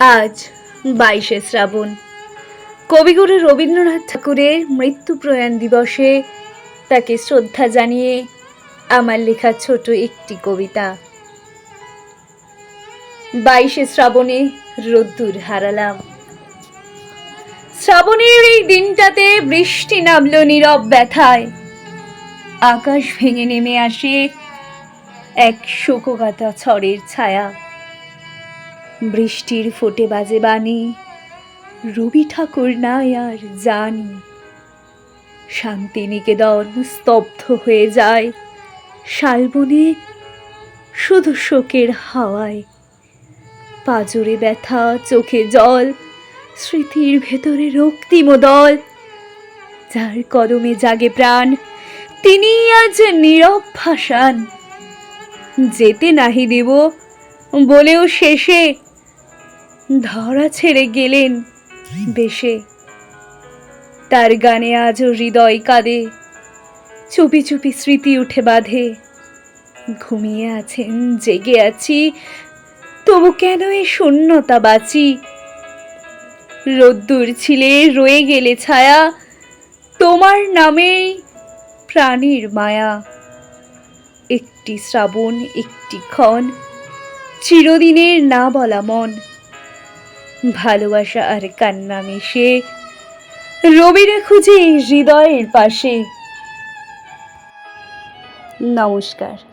আজ বাইশে শ্রাবণ। কবিগুরু রবীন্দ্রনাথ ঠাকুরের মৃত্যু প্রয়াণ দিবসে তাকে শ্রদ্ধা জানিয়ে আমার লেখা ছোট একটি কবিতা। বাইশে শ্রাবণে রোদ্দুর হারালাম। শ্রাবণের এই দিনটাতে বৃষ্টি নামলো নীরব ব্যথায়। আকাশ ভেঙে নেমে আসে এক শোকগাতা ছড়ের ছায়া। বৃষ্টির ফোটে বাজে বাণী, রবি ঠাকুর নাই আর জানি। শান্তিনিকেতন স্তব্ধ হয়ে যায়, শালবনে শুধু শোকের হাওয়ায়। পাজরে ব্যথা, চোখে জল, স্মৃতির ভেতরে রক্তিম দল। যার কদমে জাগে প্রাণ, তিনি আজ নীরব ভাসান। যেতে নাহি দেব বলেও শেষে ধরা ছেড়ে গেলেন বেশে তার গানে আজও হৃদয় কাঁদে, চুপি চুপি স্মৃতি উঠে বাঁধে। ঘুমিয়ে আছেন, জেগে আছি, তবু কেন এই শূন্যতা বাঁচি? রোদ্দুর ছিলে, রয়ে গেলে ছায়া, তোমার নামেই প্রাণীর মায়া। একটি শ্রাবণ, একটি ক্ষণ, চিরদিনের না বলা মন। ভালোবাসা আর কান্না মিশে। রবিরে খুঁজে হৃদয়ের পাশে। নমস্কার।